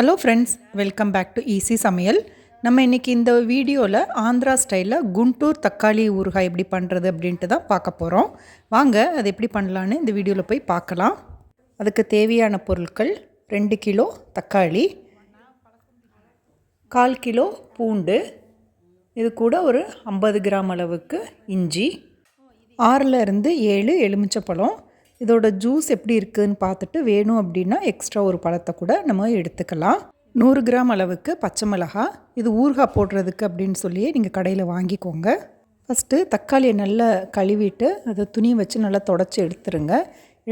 Hello friends welcome back to easy சமையல் நம்ம இன்றைக்கி இந்த வீடியோவில் ஆந்திரா ஸ்டைலில் குண்டூர் தக்காளி ஊறுகாய் எப்படி பண்ணுறது அப்படின்ட்டு தான் பார்க்க போகிறோம் வாங்க அது எப்படி பண்ணலான்னு இந்த வீடியோவில் போய் பார்க்கலாம். அதுக்கு தேவையான பொருட்கள் ரெண்டு கிலோ தக்காளி கால் கிலோ பூண்டு இது கூட ஒரு ஐம்பது கிராம் அளவுக்கு இஞ்சி ஆறில் இருந்து ஏழு எலுமிச்சப்பழம் இதோட ஜூஸ் எப்படி இருக்குதுன்னு பார்த்துட்டு வேணும் அப்படின்னா எக்ஸ்ட்ரா ஒரு பழத்தை கூட நம்ம எடுத்துக்கலாம். நூறு கிராம் அளவுக்கு பச்சை மிளகாய் இது ஊறுகாய் போடுறதுக்கு அப்படின்னு சொல்லியே நீங்கள் கடையில் வாங்கிக்கோங்க. ஃபஸ்ட்டு தக்காளியை நல்லா கழுவிட்டு அதை துணி வச்சு நல்லா தொடச்சி எடுத்துருங்க.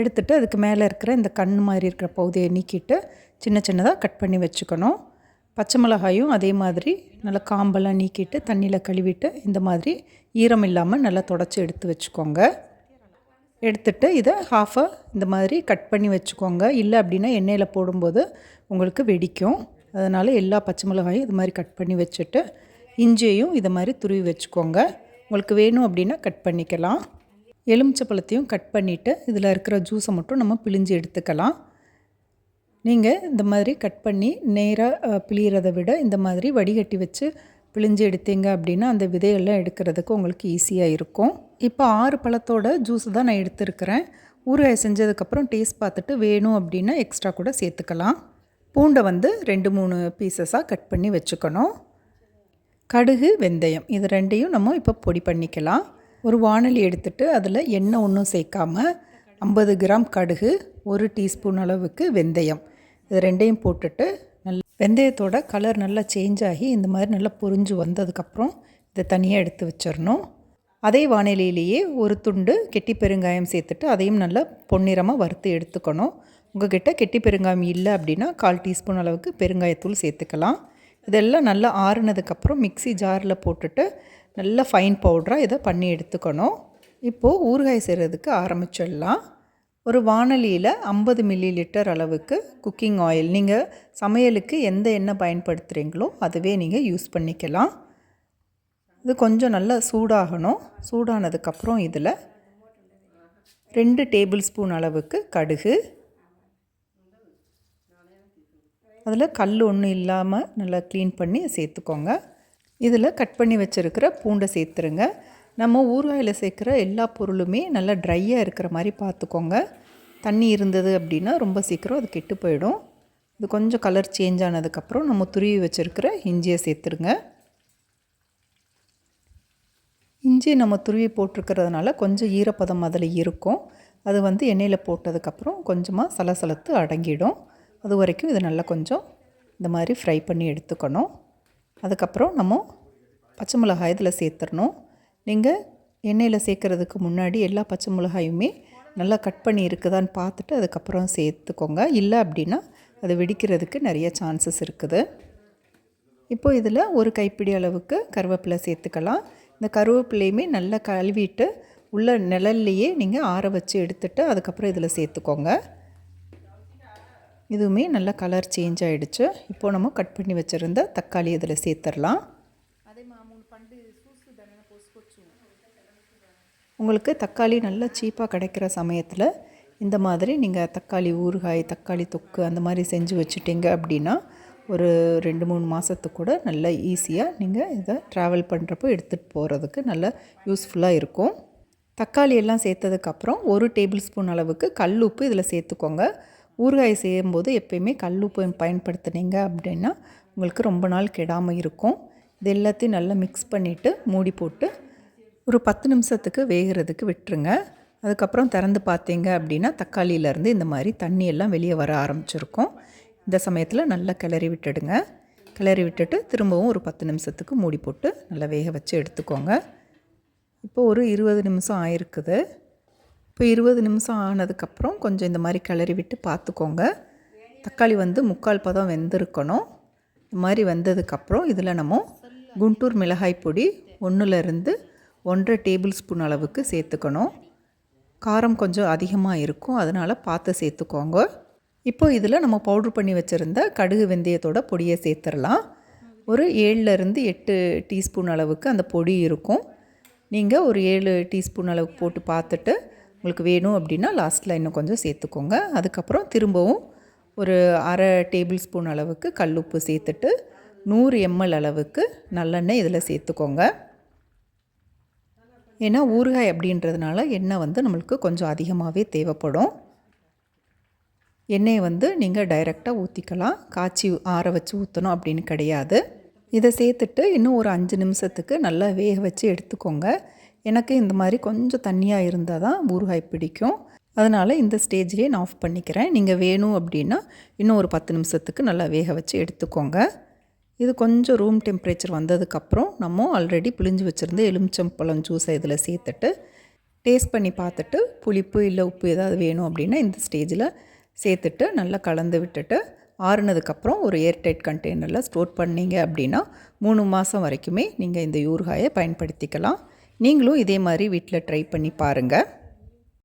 எடுத்துட்டு அதுக்கு மேலே இருக்கிற இந்த கண் மாதிரி இருக்கிற பகுதியை நீக்கிட்டு சின்ன சின்னதாக கட் பண்ணி வச்சுக்கணும். பச்சை மிளகாயும் அதே மாதிரி நல்லா காம்பெல்லாம் நீக்கிட்டு தண்ணியில் கழுவிட்டு இந்த மாதிரி ஈரம் இல்லாமல் நல்லா தொடச்சி எடுத்து வச்சுக்கோங்க. எடுத்துட்டு இதை ஹாஃபாக இந்த மாதிரி கட் பண்ணி வச்சுக்கோங்க. இல்லை அப்படின்னா எண்ணெயில் போடும்போது உங்களுக்கு வெடிக்கும். அதனால் எல்லா பச்சை மிளகாயும் இது மாதிரி கட் பண்ணி வச்சுட்டு இஞ்சியையும் இதை மாதிரி துருவி வச்சுக்கோங்க. உங்களுக்கு வேணும் அப்படின்னா கட் பண்ணிக்கலாம். எலுமிச்சை பழத்தையும் கட் பண்ணிவிட்டு இதில் இருக்கிற ஜூஸை மட்டும் நம்ம பிழிஞ்சு எடுத்துக்கலாம். நீங்கள் இந்த மாதிரி கட் பண்ணி நேராக பிழிகிறத விட இந்த மாதிரி வடிகட்டி வச்சு பிழிஞ்சு எடுத்தீங்க அப்படின்னா அந்த விதையெல்லாம் எடுக்கிறதுக்கு உங்களுக்கு ஈஸியாக இருக்கும். இப்போ ஆறு பழத்தோட ஜூஸ் தான் நான் எடுத்துருக்கிறேன். ஊறுகாய் செஞ்சதுக்கப்புறம் டேஸ்ட் பார்த்துட்டு வேணும் அப்படின்னா எக்ஸ்ட்ரா கூட சேர்த்துக்கலாம். பூண்டை வந்து ரெண்டு மூணு பீசஸாக கட் பண்ணி வச்சுக்கணும். கடுகு வெந்தயம் இது ரெண்டையும் நம்ம இப்போ பொடி பண்ணிக்கலாம். ஒரு வானொலி எடுத்துகிட்டு அதில் எண்ணெய் ஒன்றும் சேர்க்காமல் ஐம்பது கிராம் கடுகு ஒரு டீஸ்பூன் அளவுக்கு வெந்தயம். இது ரெண்டையும் போட்டுட்டு நல்ல வெந்தயத்தோட கலர் நல்லா சேஞ்ச் ஆகி இந்த மாதிரி நல்லா பொரிஞ்சு வந்ததுக்கப்புறம் இதை தனியாக எடுத்து வச்சிடணும். அதே வானிலையிலேயே ஒரு துண்டு கெட்டி பெருங்காயம் சேர்த்துட்டு அதையும் நல்லா பொன்னிறமாக வறுத்து எடுத்துக்கணும். உங்ககிட்ட கெட்டி பெருங்காயம் இல்லை அப்படின்னா கால் டீஸ்பூன் அளவுக்கு பெருங்காயத்தூள் சேர்த்துக்கலாம். இதெல்லாம் நல்லா ஆறுனதுக்கப்புறம் மிக்சி ஜாரில் போட்டுட்டு நல்லா ஃபைன் பவுட்ராக இதை பண்ணி எடுத்துக்கணும். இப்போது ஊறுகாய் செய்கிறதுக்கு ஆரம்பிச்சிடலாம். ஒரு வானலியில் ஐம்பது மில்லி லிட்டர் அளவுக்கு குக்கிங் ஆயில் நீங்கள் சமையலுக்கு எந்த எண்ணெய் பயன்படுத்துகிறீங்களோ அதுவே நீங்கள் யூஸ் பண்ணிக்கலாம். இது கொஞ்சம் நல்லா சூடாகணும். சூடானதுக்கப்புறம் இதில் ரெண்டு டேபிள் ஸ்பூன் அளவுக்கு கடுகு. அதில் கல் ஒன்றும் இல்லாமல் நல்லா க்ளீன் பண்ணி சேர்த்துக்கோங்க. இதில் கட் பண்ணி வச்சுருக்கிற பூண்டை சேர்த்துருங்க. நம்ம ஊறுகாயில் சேர்க்குற எல்லா பொருளுமே நல்லா ட்ரையாக இருக்கிற மாதிரி பார்த்துக்கோங்க. தண்ணி இருந்தது அப்படின்னா ரொம்ப சீக்கிரம் அது கெட்டு போயிடும். இது கொஞ்சம் கலர் சேஞ்ச் ஆனதுக்கப்புறம் நம்ம துருவி வச்சுருக்கிற இஞ்சியை சேர்த்துருங்க. இஞ்சி நம்ம துருவி போட்டிருக்கிறதுனால கொஞ்சம் ஈரப்பதம் அதில் இருக்கும். அது வந்து எண்ணெயில் போட்டதுக்கப்புறம் கொஞ்சமாக சலசலத்து அடங்கிடும். அது வரைக்கும் இதை நல்லா கொஞ்சம் இந்த மாதிரி ஃப்ரை பண்ணி எடுத்துக்கணும். அதுக்கப்புறம் நம்ம பச்சை மிளகாய் இதில் சேர்த்துடணும். நீங்கள் எண்ணெயில் சேர்க்குறதுக்கு முன்னாடி எல்லா பச்சை மிளகாயுமே நல்லா கட் பண்ணி இருக்குதான்னு பார்த்துட்டு அதுக்கப்புறம் சேர்த்துக்கோங்க. இல்லை அப்படின்னா அது வெடிக்கிறதுக்கு நிறைய சான்சஸ் இருக்குது. இப்போ இதில் ஒரு கைப்பிடி அளவுக்கு கருவேப்பிலை சேர்த்துக்கலாம். இந்த கருவேப்பிலையுமே நல்லா கழுவிட்டு உள்ள நிழல்லையே நீங்கள் ஆற வச்சு எடுத்துட்டு அதுக்கப்புறம் இதில் சேர்த்துக்கோங்க. இதுவுமே நல்லா கலர் சேஞ்ச் ஆகிடுச்சு இப்போது நம்ம கட் பண்ணி வச்சுருந்த தக்காளி இதில் சேர்த்துடலாம். உங்களுக்கு தக்காளி நல்லா சீப்பாக கிடைக்கிற சமயத்தில் இந்த மாதிரி நீங்கள் தக்காளி ஊறுகாய் தக்காளி தொக்கு அந்த மாதிரி செஞ்சு வச்சுட்டிங்க அப்படின்னா ஒரு ரெண்டு மூணு மாதத்துக்கு கூட நல்ல ஈஸியாக நீங்கள் இதை ட்ராவல் பண்ணுறப்போ எடுத்துகிட்டு போகிறதுக்கு நல்ல யூஸ்ஃபுல்லாக இருக்கும். தக்காளி எல்லாம் சேர்த்ததுக்கப்புறம் ஒரு டேபிள் ஸ்பூன் அளவுக்கு கல் உப்பு இதில் சேர்த்துக்கோங்க. ஊறுகாய் செய்யும்போது எப்பயுமே கல் உப்பு பயன்படுத்துனீங்க அப்படின்னா உங்களுக்கு ரொம்ப நாள் கெடாமல் இருக்கும். இது எல்லாத்தையும் நல்லா மிக்ஸ் பண்ணிவிட்டு மூடி போட்டு ஒரு பத்து நிமிஷத்துக்கு வேகிறதுக்கு விட்டுருங்க. அதுக்கப்புறம் திறந்து பார்த்தீங்க அப்படின்னா தக்காளியிலேருந்து இந்த மாதிரி தண்ணி எல்லாம் வெளியே வர ஆரம்பிச்சிருக்கும். இந்த சமயத்தில் நல்லா கிளறி விட்டுடுங்க. கிளறி விட்டுட்டு திரும்பவும் ஒரு பத்து நிமிஷத்துக்கு மூடி போட்டு நல்லா வேக வச்சு எடுத்துக்கோங்க. இப்போ ஒரு இருபது நிமிஷம் ஆயிருக்குது. இப்போ இருபது நிமிஷம் ஆனதுக்கப்புறம் கொஞ்சம் இந்த மாதிரி கிளறி விட்டு பார்த்துக்கோங்க. தக்காளி வந்து முக்கால் பதம் வெந்திருக்கணும். இந்த மாதிரி வெந்ததுக்கப்புறம் இதில் நம்ம குண்டூர் மிளகாய் பொடி ஒன்றுலேருந்து ஒன்றரை டேபிள் ஸ்பூன் அளவுக்கு சேர்த்துக்கணும். காரம் கொஞ்சம் அதிகமாக இருக்கும். அதனால் பார்த்து சேர்த்துக்கோங்க. இப்போ இதில் நம்ம பவுட்ரு பண்ணி வச்சுருந்த கடுகு வெந்தயத்தோட பொடியை சேர்த்துடலாம். ஒரு ஏழுலேருந்து எட்டு டீஸ்பூன் அளவுக்கு அந்த பொடி இருக்கும். நீங்கள் ஒரு ஏழு டீஸ்பூன் அளவுக்கு போட்டு பார்த்துட்டு உங்களுக்கு வேணும் அப்படின்னா லாஸ்ட்டில் இன்னும் கொஞ்சம் சேர்த்துக்கோங்க. அதுக்கப்புறம் திரும்பவும் ஒரு அரை டேபிள் ஸ்பூன் அளவுக்கு கல்லுப்பு சேர்த்துட்டு நூறு எம்எல் அளவுக்கு நல்லெண்ணெய் இதில் சேர்த்துக்கோங்க. ஏன்னா ஊறுகாய் அப்படின்றதுனால எண்ணெய் வந்து நம்மளுக்கு கொஞ்சம் அதிகமாகவே தேவைப்படும். எண்ணெயை வந்து நீங்கள் டைரெக்டாக ஊற்றிக்கலாம் காய்ச்சி ஆற வச்சு ஊற்றணும் அப்படின்னு கிடையாது. இதை சேர்த்துட்டு இன்னும் ஒரு அஞ்சு நிமிஷத்துக்கு நல்லா வேக வச்சு எடுத்துக்கோங்க. எனக்கு இந்த மாதிரி கொஞ்சம் தண்ணியாக இருந்தால் தான் ஊறுகாய் பிடிக்கும். அதனால் இந்த ஸ்டேஜ்லேயே நான் ஆஃப் பண்ணிக்கிறேன். நீங்கள் வேணும் அப்படின்னா இன்னும் ஒரு பத்து நிமிஷத்துக்கு நல்லா வேக வச்சு எடுத்துக்கோங்க. இது கொஞ்சம் ரூம் டெம்பரேச்சர் வந்ததுக்கப்புறம் நம்ம ஆல்ரெடி பிழிஞ்சு வச்சுருந்த எலுமிச்சம்பழம் ஜூஸை இதில் சேர்த்துட்டு டேஸ்ட் பண்ணி பார்த்துட்டு புளிப்பு இல்லை உப்பு ஏதாவது வேணும் அப்படின்னா இந்த ஸ்டேஜில் சேர்த்துட்டு நல்லா கலந்து விட்டுட்டு ஆறுனதுக்கப்புறம் ஒரு ஏர்டைட் கண்டெய்னரில் ஸ்டோர் பண்ணீங்க அப்படின்னா மூணு மாதம் வரைக்குமே நீங்கள் இந்த ஊறுகாயை பயன்படுத்திக்கலாம். நீங்களும் இதே மாதிரி வீட்டில் ட்ரை பண்ணி பாருங்கள்